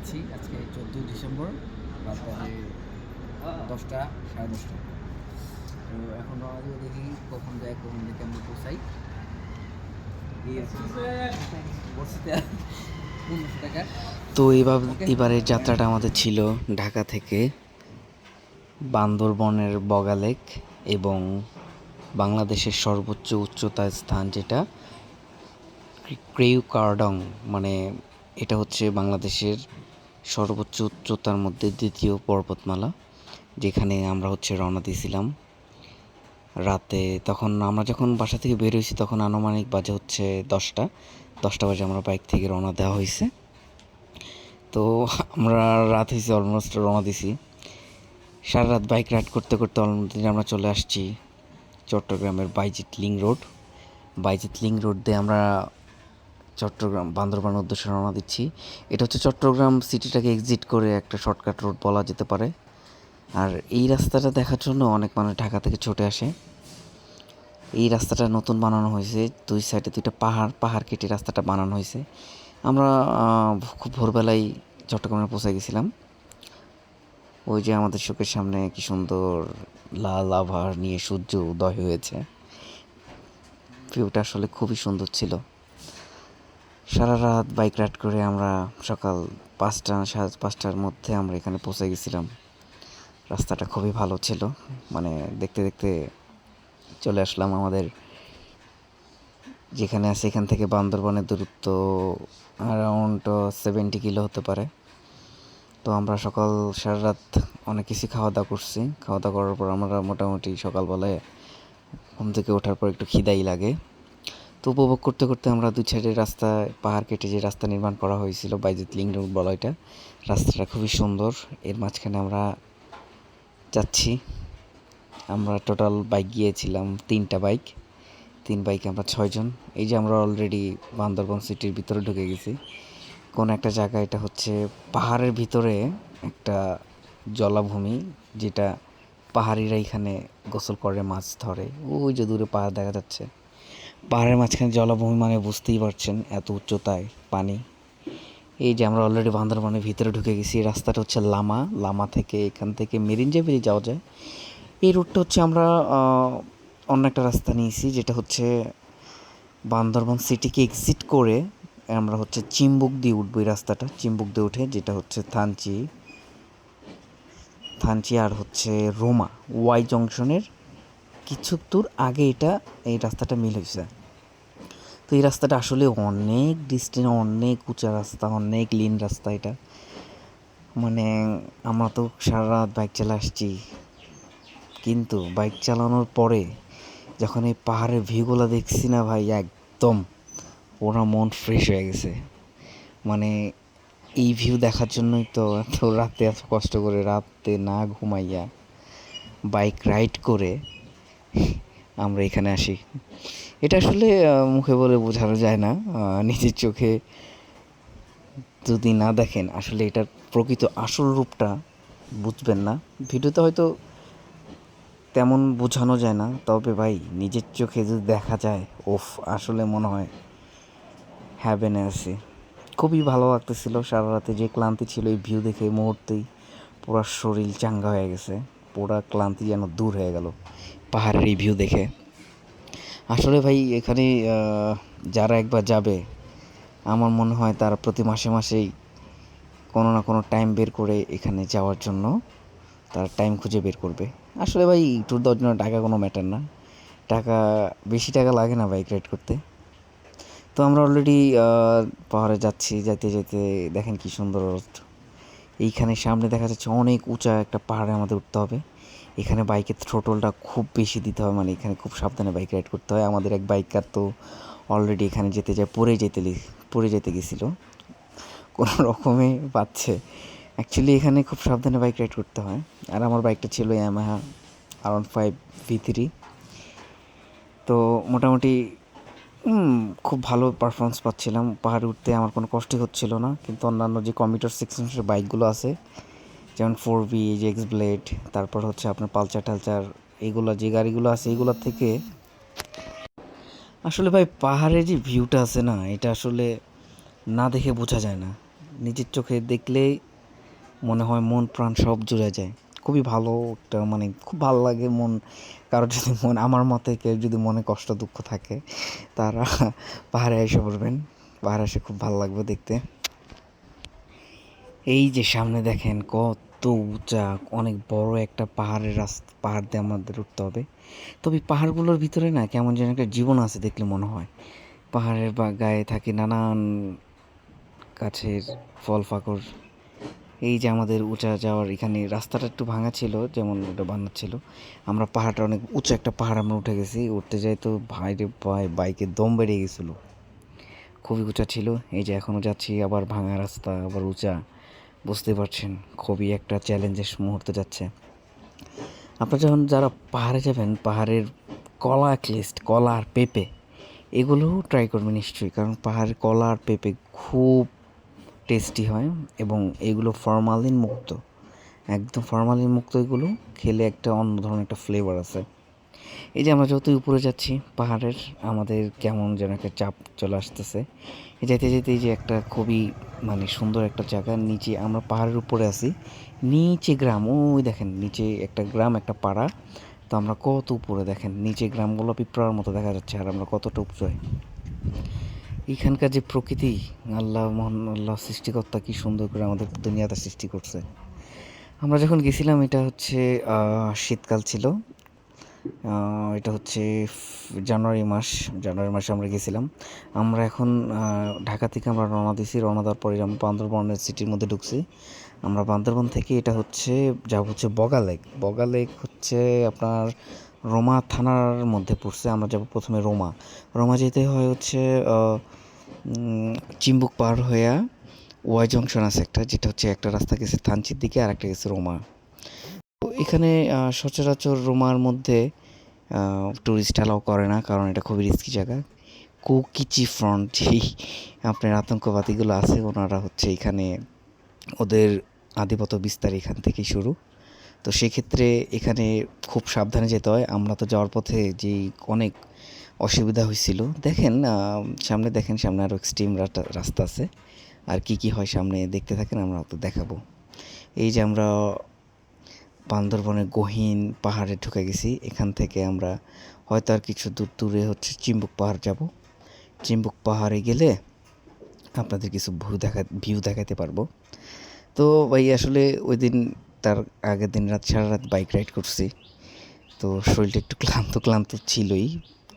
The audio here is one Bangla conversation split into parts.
যাচ্ছি আজকে চোদ্দোই ডিসেম্বর রাত দশটা সাড়ে দশটা। তো এখন রওনা দিয়ে দেখি কখন যায় কখন পৌঁছাই। বড়শিতে পনেরোশো টাকা। তো এবার এবারের যাত্রাটা আমাদের ছিল ঢাকা থেকে বান্দরবনের বগালেক এবং বাংলাদেশের সর্বোচ্চ উচ্চতার স্থান যেটা ক্রেউ কার্ডং মানে এটা হচ্ছে বাংলাদেশের সর্বোচ্চ উচ্চতার মধ্যে দ্বিতীয় পর্বতমালা, যেখানে আমরা হচ্ছে রওনা দিয়েছিলাম। রাতে তখন আমরা যখন বাসা থেকে বের হয়েছি, তখন আনুমানিক বাজে হচ্ছে দশটা। দশটা বাজে আমরা বাইক থেকে রওনা দেওয়া হয়েছে। তো আমরা রাত হয়েছে অলমোস্ট রওনা দিছি সারা রাত বাইক রাইড করতে করতে অলমোস্ট আমরা চলে আসছি, চট্টগ্রামের Bayezid link road. Bayezid link road দিয়ে আমরা চট্টগ্রাম বান্দরবান উদ্দেশ্যে রওনা দিচ্ছি। এটা হচ্ছে চট্টগ্রাম সিটিটাকে এক্সিট করে একটা শর্টকাট রোড বলা যেতে পারে। আর এই রাস্তাটা দেখার জন্য অনেক মানুষ ঢাকা থেকে ছুটে আসে। এই রাস্তাটা নতুন বানানো হয়েছে। দুই সাইডে দুইটা পাহাড় পাহাড় কেটে রাস্তাটা বানানো হয়েছে। আমরা খুব ভোরবেলায় চট্টগ্রামে পৌঁছে গেছিলাম। ওই যে আমাদের চোখের সামনে কি সুন্দর লাল আভার নিয়ে সূর্য উদয় হয়েছে। ভিউটা আসলে খুবই সুন্দর ছিল। সারা রাত বাইক রাইড করে আমরা সকাল পাঁচটা, সাড়ে পাঁচটার মধ্যে আমরা এখানে পৌঁছে গেছিলাম। রাস্তাটা খুবই ভালো ছিল। মানে দেখতে দেখতে চলে আসলাম আমাদের যেখানে আছে এখান থেকে বান্দরবনের দূরত্ব অ্যারাউন্ড সেভেন্টি কিলো হতে পারে। তো আমরা সকাল, সারা রাত অনেক কিছু খাওয়া দাওয়া করছি। খাওয়া দাওয়া করার পর আমরা মোটামুটি সকালবেলায় ঘুম থেকে ওঠার পর একটু খিদাই লাগে। তো উপভোগ করতে করতে আমরা দুই সাইডের রাস্তায় পাহাড় কেটে যে রাস্তা নির্মাণ করা হয়েছিল বাইজিৎ লিং রোড বলা এটা, রাস্তাটা খুবই সুন্দর। এর মাঝখানে আমরা যাচ্ছি। আমরা টোটাল বাইক গিয়েছিলাম, তিনটা বাইক। তিন বাইকে আমরা ছয়জন। এই যে আমরা অলরেডি বান্দরবন সিটির ভিতরে ঢুকে গেছি। কোন একটা জায়গা এটা হচ্ছে পাহাড়ের ভিতরে একটা জলাভূমি, যেটা পাহাড়িরা এখানে গোসল করে, মাছ ধরে। ওই যে দূরে পাহাড় দেখা যাচ্ছে। পাহাড়ের মাঝখানে জলাভূমি মানে বুঝতেই পারছেন এত উচ্চতায় পানি। এই যে আমরা অলরেডি বান্দরবনের ভিতরে ঢুকে গেছি রাস্তাটা হচ্ছে লামা। লামা থেকে এখান থেকে মেরিনজে বেরিয়ে যাওয়া যায়। এই রুটটা হচ্ছে আমরা অন্য একটা রাস্তা নিয়েছি, যেটা হচ্ছে বান্দরবন সিটিকে এক্সিট করে আমরা হচ্ছে চিম্বুক দিয়ে উঠবো এই রাস্তাটা, চিম্বুক দিয়ে উঠে, যেটা হচ্ছে থানচি। থানচি আর হচ্ছে রোমা, ওয়াই জংশনের কিছু দূর আগে এটা, এই রাস্তাটা মিল হয়েছে। তো এই রাস্তাটা আসলে অনেক ডিস্টেন্স অনেক উঁচা রাস্তা, অনেক লিন রাস্তা এটা। মানে আমরা তো সারা রাত বাইক চালা আসছি। কিন্তু বাইক চালানোর পরে যখন এই পাহাড়ের ভিউগুলো দেখছি না ভাই, একদম ওরা মন ফ্রেশ হয়ে গেছে। মানে এই ভিউ দেখার জন্যই তো এত রাতে এত কষ্ট করে রাতে না ঘুমাইয়া বাইক রাইড করে আমরা এখানে আসি। এটা আসলে মুখে বলে বোঝানো যায় না। নিজের চোখে যদি না দেখেন, আসলে এটার প্রকৃত আসল রূপটা বুঝবেন না। ভিডিওতে হয়তো তেমন বোঝানো যায় না, তবে ভাই, নিজের চোখে যদি দেখা যায়, ওফ, আসলে মনে হয় হ্যাভেনে আছে। খুবই ভালো লাগতেছিল, সারা রাতে যে ক্লান্তি ছিল এই ভিউ দেখে মুহূর্তেই পুরো শরীর চাঙ্গা হয়ে গেছে, পুরা ক্লান্তি যেন দূর হয়ে গেল পাহাড়ের এই ভিউ দেখে। আসলে ভাই, এখানে যারা একবার যাবে, আমার মনে হয় তারা প্রতি মাসে মাসেই কোনো না কোনো টাইম বের করে এখানে যাওয়ার জন্য তারা টাইম খুঁজে বের করবে। আসলে ভাই ট্যুর দেওয়ার জন্য টাকা কোনো ম্যাটার না। টাকা, বেশি টাকা লাগে না বাইক রাইড করতে। তো আমরা অলরেডি পাহাড়ে যাচ্ছি যেতে যেতে দেখেন কি সুন্দর। এইখানে সামনে দেখা যাচ্ছে অনেক উঁচা একটা পাহাড়ে আমাদের উঠতে হবে। এখানে বাইকের থ্রোটলটা খুব বেশি দিতে হয়। মানে এখানে খুব সাবধানে বাইক রাইড করতে হয়। আমাদের এক বাইকার তো অলরেডি এখানে যেতে যায়, পড়ে যেতে পড়ে যেতে গেছিল। কোনো রকমে পাচ্ছে। অ্যাকচুয়ালি এখানে খুব সাবধানে বাইক রাইড করতে হয়। আর আমার বাইকটা ছিল Yamaha R one five V three তো মোটামুটি খুব ভালো পারফরমেন্স পাচ্ছিলাম। পাহাড়ে উঠতে আমার কোনো কষ্টই হচ্ছিল না। কিন্তু অন্যান্য যে কম্পিউটার সেকশনের বাইকগুলো আছে যেমন ফোর বি যে এক্স ব্লেড তারপর হচ্ছে আপনার পালচার টালচার এইগুলো যে গাড়িগুলো আছে এইগুলোর থেকে আসলে ভাই পাহাড়ে যে ভিউটা আছে না, এটা আসলে না দেখে বোঝা যায় না। নিজের চোখে দেখলেই মনে হয় মন, প্রাণ সব জুড়ে যায়। খুবই ভালো একটা মানে খুব ভালো লাগে মন কারোর যদি মন, আমার মতে কেউ যদি মনে কষ্ট, দুঃখ থাকে, তারা পাহাড়ে এসে পড়বেন। পাহাড়ে এসে খুব ভালো লাগবে দেখতে। এই যে সামনে দেখেন কত উঁচা অনেক বড় একটা পাহাড়ের রাস্তা, পাহাড় দিয়ে আমাদের উঠতে হবে। তবে পাহাড়গুলোর ভিতরে না কেমন যেন একটা জীবন আছে দেখলে মনে হয়। পাহাড়ের বা, গায়ে থাকে নানান গাছের ফল ফাকর। এই যে আমাদের উঁচা যাওয়ার এখানে রাস্তাটা একটু ভাঙা ছিল, যেমন ওটা বানাচ্ছিল আমরা পাহাড়টা অনেক উঁচু একটা পাহাড় আমরা উঠে গেছি। উঠতে যাই তো ভাইরে ভাই বাইকে দম বেড়ে গেছিল। খুবই উঁচা ছিল। এই যে এখনও যাচ্ছি, আবার ভাঙা রাস্তা, আবার উঁচা। বুঝতে পারছেন, খুবই একটা চ্যালেঞ্জের মুহূর্ত যাচ্ছে। আপনারা যখন যারা পাহাড়ে যাবেন, পাহাড়ের কলা অ্যাটলিস্ট কলা আর পেঁপে, এগুলোও ট্রাই করবেন নিশ্চয়ই, কারণ পাহাড়ের কলা আর পেঁপে খুব টেস্টি হয় এবং এগুলো ফরমালিন মুক্ত একদম ফরমালিন মুক্ত এগুলো খেলে একটা অন্য ধরনের একটা ফ্লেভার আছে। এই যে আমরা যতই উপরে যাচ্ছি, পাহাড়ের আমাদের কেমন যেন একটা চাপ চলে আসতেছে। যেতে যেতে যে একটা খুবই মানে সুন্দর একটা জায়গা, নিচে আমরা পাহাড়ের উপরে আছি। নিচে গ্রাম, ওই দেখেন নিচে একটা গ্রাম, একটা পাড়া। তো আমরা কত উপরে দেখেন, নিচে গ্রামগুলো পিঁপড়ার মতো দেখা যাচ্ছে আর আমরা কতটা উপরে এখানকার যে প্রকৃতি, আল্লাহ মহান আল্লাহ সৃষ্টিকর্তা কি সুন্দর করে আমাদের দুনিয়াটা সৃষ্টি করছে। আমরা যখন গেছিলাম, এটা হচ্ছে শীতকাল ছিল। এটা হচ্ছে জানুয়ারি মাস, জানুয়ারি মাসে আমরা গেছিলাম। আমরা এখন ঢাকা থেকে আমরা রওনা দিয়েছি রওনা দেওয়ার পরে আমরা বান্দরবনের সিটির মধ্যে ঢুকছি। আমরা বান্দরবন থেকে এটা হচ্ছে, যাব হচ্ছে বগা লেক। বগা লেক হচ্ছে আপনার রোমা থানার মধ্যে পড়ছে, আমরা যাব প্রথমে রোমা। রোমা যেতে হয় হচ্ছে চিম্বুক পার হয়ে ওয়াই জংশন আছে একটা, যেটা হচ্ছে একটা রাস্তা গেছে থানচির দিকে আর একটা গেছে রোমা। এখানে সচরাচর রোমার মধ্যে ট্যুরিস্ট অ্যালাউ করে না, কারণ এটা খুবই রিস্কি জায়গা। কোকিচি ফ্রন্ট যেই আপনার আতঙ্কবাদীগুলো আছে, ওনারা হচ্ছে এখানে ওদের আধিপত্য বিস্তার এখান থেকেই শুরু। তো সেক্ষেত্রে এখানে খুব সাবধানে যেতে হয়। আমরা তো যাওয়ার পথে যেই অনেক অসুবিধা হয়েছিল, দেখেন সামনে দেখেন, সামনে আরও এক্সট্রিম রাস্তা আছে। আর কি কি হয় সামনে দেখতে থাকেন, আমরা তো দেখাবো। এই যে আমরা বান্দরবনের গহীন পাহাড়ে ঢুকে গেছি। এখান থেকে আমরা হয়তো আর কিছু দূর দূরে হচ্ছে চিম্বুক পাহাড় যাব। চিম্বুক পাহাড়ে গেলে আপনাদের কিছু ভিউ দেখা ভিউ দেখাতে পারব। তো ভাই, আসলে ওই দিন তার আগের দিন রাত, সারা রাত বাইক রাইড করছি। তো শরীরটা একটু ক্লান্ত ক্লান্ত ছিলই।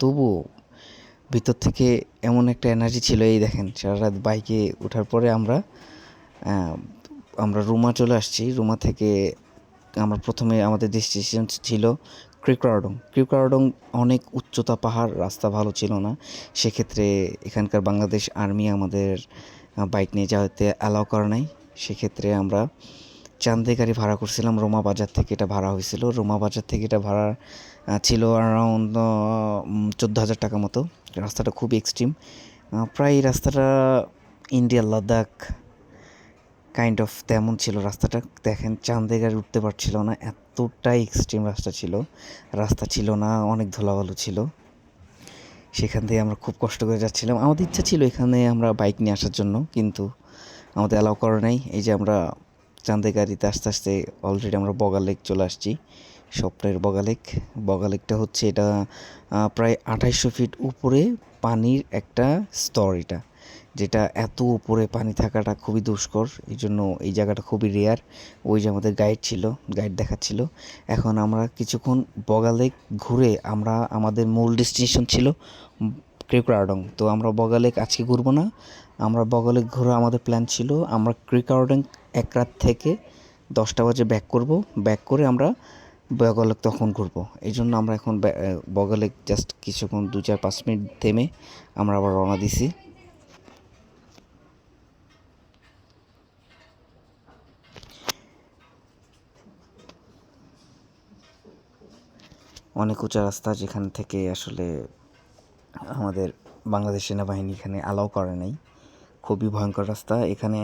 তবুও ভিতর থেকে এমন একটা এনার্জি ছিল, এই দেখেন, সারা রাত বাইকে ওঠার পরে আমরা আমরা রুমা চলে আসছি। রুমা থেকে আমরা প্রথমে আমাদের ডেস্টিনেশন ছিল ক্রিকরাডং ক্রিকরাডং অনেক উচ্চতা পাহাড়, রাস্তা ভালো ছিল না। সেক্ষেত্রে এখানকার বাংলাদেশ আর্মি আমাদের বাইক নিয়ে যাওয়াতে অ্যালাউ করে নাই। সেক্ষেত্রে আমরা চান্দে গাড়ি ভাড়া করছিলাম, রোমা বাজার থেকে এটা ভাড়া হয়েছিল। রোমা বাজার থেকে এটা ভাড়া ছিল অ্যারাউন্ড চোদ্দ হাজার টাকা মতো। রাস্তাটা খুব এক্সট্রিম প্রায় রাস্তাটা ইন্ডিয়া লাদাখ কাইন্ড অফ তেমন ছিল। রাস্তাটা দেখেন চাঁদে গাড়ি উঠতে পারছিল না। এতটাই এক্সট্রিম রাস্তা ছিল। রাস্তা ছিল না, অনেক ধুলাবালু ছিল। সেখান থেকে আমরা খুব কষ্ট করে যাচ্ছিলাম। আমাদের ইচ্ছা ছিল এখানে আমরা বাইক নিয়ে আসার জন্য, কিন্তু আমাদের অ্যালাউ করে নাই। এই যে আমরা চাঁদে গাড়িতে আস্তে আস্তে অলরেডি আমরা বগা লেক চলে আসছি। স্বপ্নের বগা লেক বগা লেকটা হচ্ছে এটা প্রায় আঠাইশো ফিট উপরে পানির একটা স্তর এটা। যেটা এত উপরে পানি থাকাটা খুবই দুষ্কর এই জন্য এই জায়গাটা খুবই রেয়ার ওই যে আমাদের গাইড ছিল গাইড দেখাচ্ছিল। এখন আমরা কিছুক্ষণ বগালেক ঘুরে আমরা আমাদের মূল ডেস্টিনেশন ছিল ক্রিকরাডং তো আমরা বগালেক আজকে ঘুরবো না, আমরা বগা লেক ঘোরা আমাদের প্ল্যান ছিল, আমরা ক্রিকরাডং এক রাত থেকে দশটা বাজে ব্যাক করব ব্যাক করে আমরা বগালেক তখন ঘুরবো। এই জন্য আমরা এখন বগালেক জাস্ট কিছুক্ষণ দু চার পাঁচ মিনিট থেমে আমরা আবার রওনা দিছি। অনেক উঁচা রাস্তা যেখান থেকে আসলে আমাদের বাংলাদেশ সেনাবাহিনী এখানে অ্যালাউ করে নাই। খুবই ভয়ঙ্কর রাস্তা। এখানে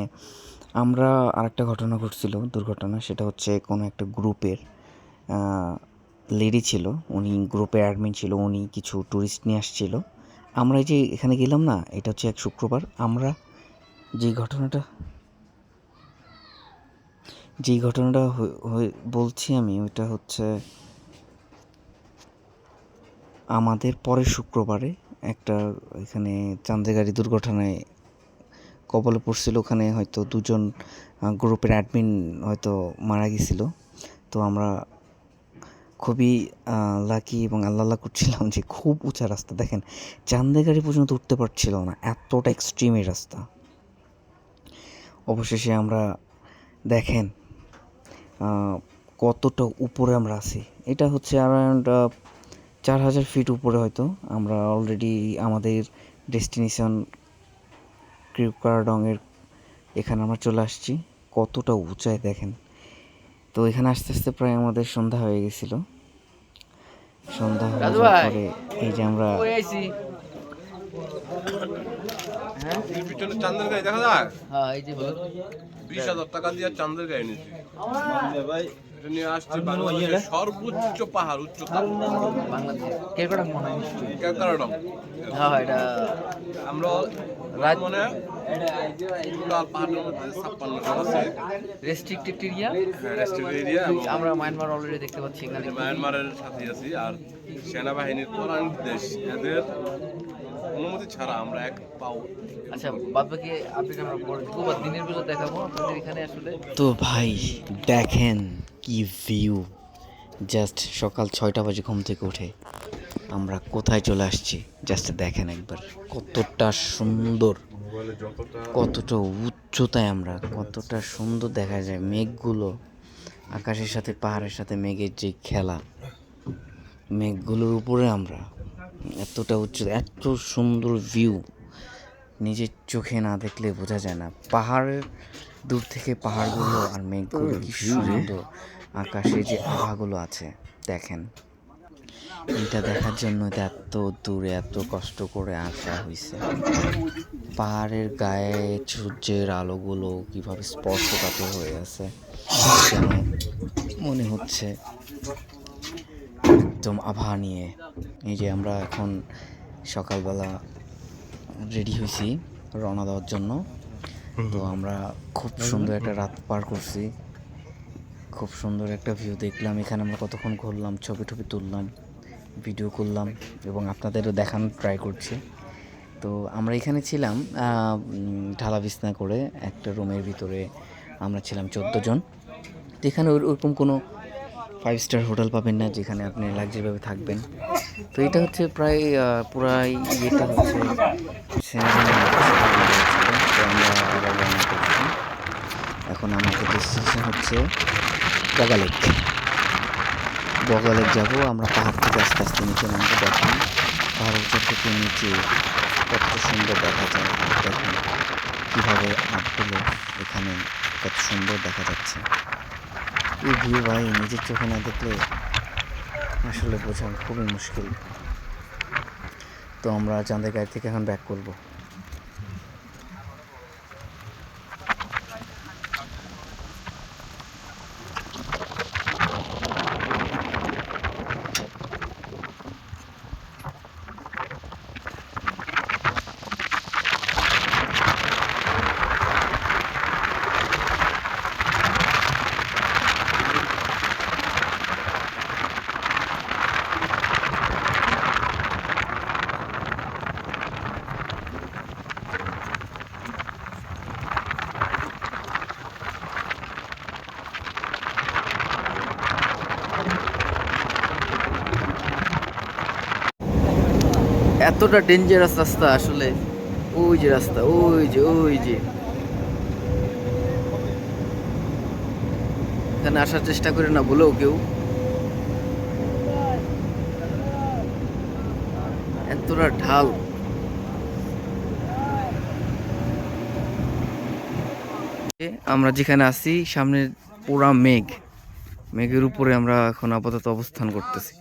আমরা আরেকটা ঘটনা ঘটছিল, দুর্ঘটনা, সেটা হচ্ছে কোনো একটা গ্রুপের লেডি ছিল, উনি গ্রুপের অ্যাডমিন ছিল, উনি কিছু ট্যুরিস্ট নিয়ে আসছিল। আমরা যে এখানে গেলাম না, এটা হচ্ছে এক শুক্রবার, আমরা যে ঘটনাটা যেই ঘটনাটা বলছি আমি, ওইটা হচ্ছে আমাদের পরের শুক্রবারে একটা এখানে চাঁদে গাড়ি দুর্ঘটনায় কবলে পড়ছিল, ওখানে হয়তো দুজন গ্রুপের অ্যাডমিন হয়তো মারা গেছিল। তো আমরা খুবই লাকি এবং আল্লাহ আল্লাহ করছিলাম যে খুব উঁচা রাস্তা। দেখেন চান্দে গাড়ি পর্যন্ত উঠতে পারছিল না, এতটা এক্সট্রিম এই রাস্তা। অবশেষে আমরা দেখেন কতটা উপরে আমরা আছি। এটা হচ্ছে অ্যারাউন্ড চার হাজার ফিট উপরে হয়তো। আমরা অলরেডি আমাদের ডেস্টিনেশন ক্রিপকারডংয়ের এখানে আমরা চলে আসছি। কতটা উঁচায় দেখেন। তো এখানে আস্তে আস্তে প্রায় আমাদের সন্ধ্যা হয়ে গেছিল। সন্ধ্যা হয়ে যাওয়ার পরে এই যে আমরা হ্যাঁ? দেখা যায়? হ্যাঁ এই যে বিশ হাজার টাকা দিয়ে চান্দের গাড়ি নিয়েছি। এটা নিয়ে আসছে বাংলাদেশের সর্বোচ্চ পাহাড় উচ্চতা বাংলাদেশ মনে হয়? হ্যাঁ হ্যাঁ, এটা আমরা রাত মানে রেস্ট্রিক্টেড এরিয়া রেস্টেড এরিয়া আমরা মায়ানমার অলরেডি দেখতে পাচ্ছি এখানে। মায়ানমারের সাথে আছি। আর সেনাবাহিনীর প্রধান দেশ এদের অনুমতি ছাড়া আমরা এক পাও আচ্ছা আমরা পরে দেখব বা দিনের বেলা দেখাবো? আপনাদের এখানে আসলে? তো ভাই দেখেন কি ভিউ জাস্ট সকাল ছয়টা বাজে ঘুম থেকে উঠে আমরা কোথায় চলে আসছি? জাস্ট দেখেন একবার। কতটা সুন্দর। কতটা উচ্চতায় আমরা, কতটা সুন্দর দেখা যায় মেঘগুলো। আকাশের সাথে, পাহাড়ের সাথে মেঘের যে খেলা, মেঘগুলোর উপরে আমরা এতটা উচ্চ, এত সুন্দর ভিউ নিজের চোখে না দেখলে বোঝা যায় না। পাহাড়ের দূর থেকে পাহাড়গুলো আর মেঘগুলো কি সুন্দর। আকাশে যে আভাগুলো আছে দেখেন। এটা দেখার জন্য এত দূরে এত কষ্ট করে আসা হয়েছে পাহাড়ের গায়ে সূর্যের আলোগুলো কীভাবে স্পর্শকাতর হয়ে আছে মনে হচ্ছে একদম আভা নিয়ে। এই যে আমরা এখন সকালবেলা রেডি হয়েছি রওনা দেওয়ার জন্য। তো আমরা খুব সুন্দর একটা রাত পার করছি। খুব সুন্দর একটা ভিউ দেখলাম। এখানে আমরা কতক্ষণ ঘুরলাম ছবি টবি তুললাম ভিডিও করলাম এবং আপনাদেরও দেখানোর ট্রাই করছি। তো আমরা এখানে ছিলাম ঢালা বিছনা করে একটা রুমের ভিতরে আমরা ছিলাম চোদ্দ জন। তো এখানে ওরকম কোনো ফাইভ স্টার হোটেল পাবেন না যেখানে আপনি লাক্সারিভাবে থাকবেন। তো এটা হচ্ছে প্রায় পুরাই ইয়েটা হচ্ছে আমরা আবার করছি এখন আমাদের ডেস্টিনেশন হচ্ছে বগালেক। বগালেক যাব, আমরা পাহাড় থেকে আস্তে আস্তে নিচে নামবো দেখুন পাহাড় উপর থেকে নিচে কত সুন্দর দেখা যায়, দেখুন কীভাবে আটগুলো এখানে কত সুন্দর দেখা যাচ্ছে। এই ভিউ ভাই, নিজের চোখে না দেখলে আসলে বোঝা খুবই মুশকিল। তো আমরা চাঁদের গাড়ি থেকে এখন ব্যাক করব। এতটা ডেঞ্জারাস রাস্তা আসলে। ওই যে রাস্তা, ওই যে ওই যে। এখানে আসার চেষ্টা করে না বলেও কেউ। এতটা ঢাল। আমরা যেখানে আছি সামনে পুরা মেঘ। মেঘের উপরে আমরা এখন আপাতত অবস্থান করতেছি।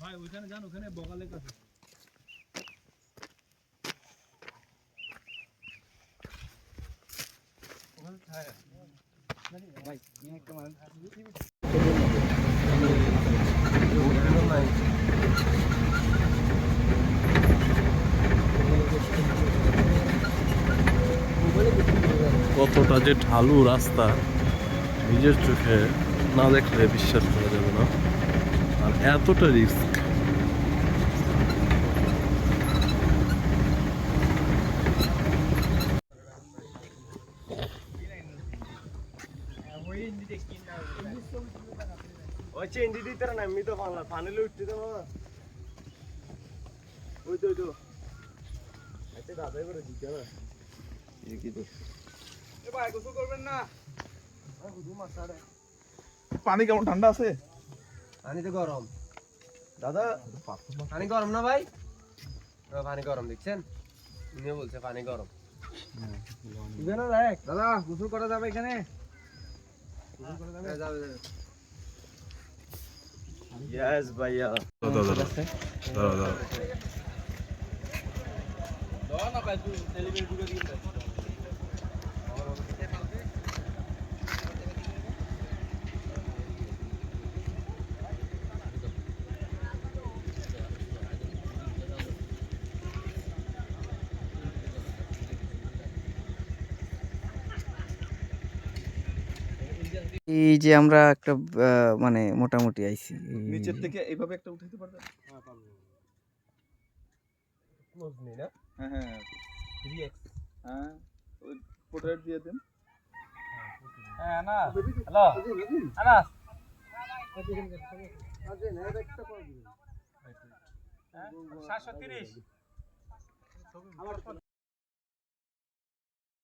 ভাই ওইখানে যান ওখানে বগালের কাছে ভাই একটা মানুষ কতটা যে ঢালু রাস্তা নিজের চোখে না দেখলে বিশ্বাস করা যাবে না। আর এতটা রিস্ক ওই চেন্ডি দিতে পানি কেমন ঠান্ডা আছে? পানি তো গরম। দাদা পানি গরম না ভাই? পানি গরম দেখছেন? উনিও বলছে পানি গরম। দাদা গোসল করা যাবে এখানে? যাবে? ইয়েস ভাইয়া। দাদা দাদা দাদা দাদা এই যে আমরা একটা মানে মোটামুটি আইছি। নিচের থেকে এইভাবে একটা উঠাইতে পারবেন? মজনি না? হ্যাঁ হ্যাঁ হ্যাঁ। পোর্ট্রেট দিয়ে দেন। সাতশো তিরিশ।